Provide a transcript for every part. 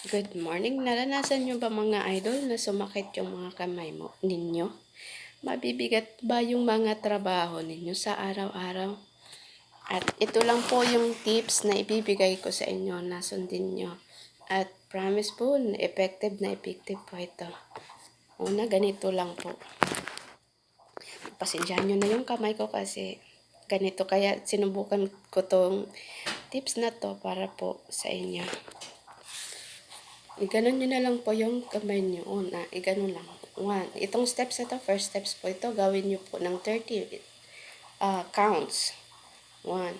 Good morning. Naranasan nyo ba mga idol na sumakit yung mga kamay mo ninyo? Mabibigat ba yung mga trabaho ninyo sa araw-araw? At ito lang po yung tips na ibibigay ko sa inyo na sundin nyo. At promise po, effective na effective po ito. Una, ganito lang po. Pasensyahan nyo na yung kamay ko kasi ganito. Kaya sinubukan ko tong tips na to para po sa inyo. Iganon nyo na lang po yung kamay nyo. Una, iganon lang. One. Itong steps na to, first steps po ito, gawin nyo po ng 30 uh, counts. 1,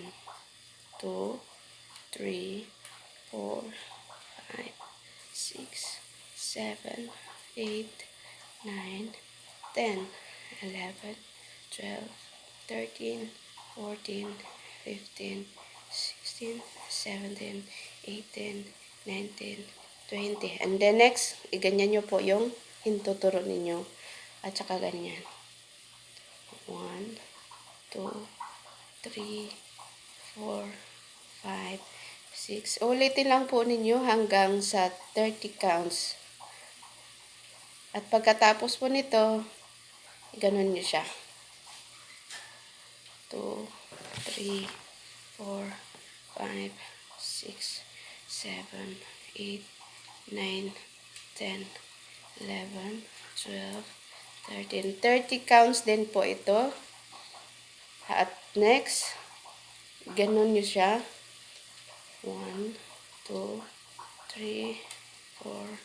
2, 3, 4, 5, 6, 7, 8, 9, 10, 11, 12, 13, 14, 15, 16, 17, 18, 19, 20. And then next, iganyan nyo po yung hintuturo ninyo. At saka ganyan. 1, 2, 3, 4, 5, 6. Ulitin lang po ninyo hanggang sa 30 counts. At pagkatapos po nito, ganun nyo siya. 2, 3, 4, 5, 6, 7, 8, 9, 10, 11, 12, 13. 30 counts din po ito. At next, ganun nyo siya. 1, 2, 3, 4,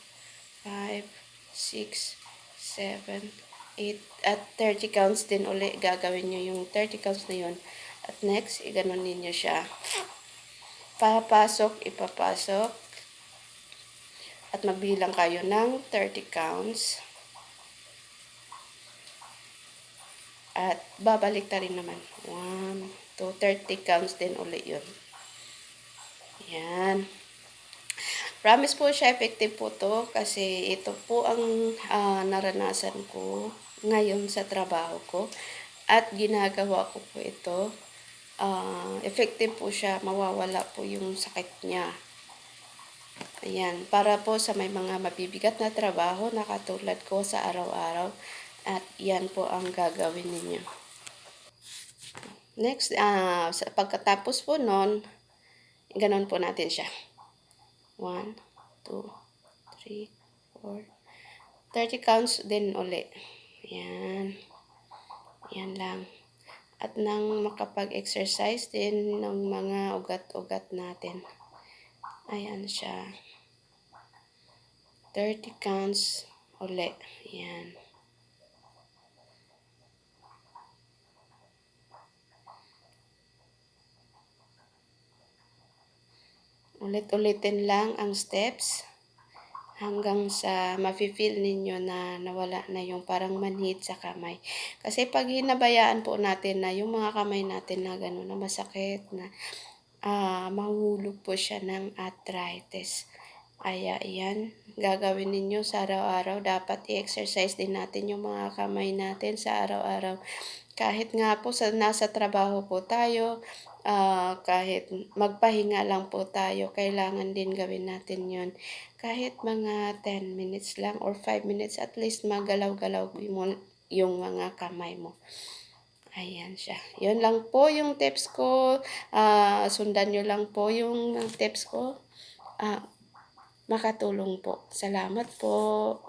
5, 6, 7, 8. At 30 counts din uli. Gagawin nyo yung 30 counts na yun. At next, iganon ninyo siya. Papasok, ipapasok at magbilang kayo ng 30 counts. At babalik ta rin naman. 1, 2, 30 counts din ulit yun. Yan. Promise po siya, effective po to kasi ito po ang uh, naranasan ko ngayon sa trabaho ko. At ginagawa ko po ito. Uh, effective po siya, mawawala po yung sakit niya. Ayan, para po sa may mga mabibigat na trabaho na katulad ko sa araw-araw. At yan po ang gagawin ninyo. Next, uh, sa pagkatapos po nun, ganon po natin siya. 1, 2, 3, 4, 30 counts din uli. Yan. Yan lang. At nang makapag-exercise din ng mga ugat-ugat natin. Ayan siya. 30 counts ulit. Ayan. Ulit-ulitin lang ang steps hanggang sa mafe-feel ninyo na nawala na yung parang manhid sa kamay. Kasi pag hinabayaan po natin na yung mga kamay natin na gano'n na masakit na uh, mahulog po siya ng arthritis. Kaya yan, gagawin ninyo sa araw-araw. Dapat i-exercise din natin yung mga kamay natin sa araw-araw. Kahit nga po sa nasa trabaho po tayo, uh, kahit magpahinga lang po tayo, kailangan din gawin natin yon Kahit mga 10 minutes lang or 5 minutes, at least magalaw-galaw mo yung mga kamay mo. Ayan siya. Yun lang po yung tips ko. Uh, sundan nyo lang po yung tips ko. Uh, makatulong po. Salamat po.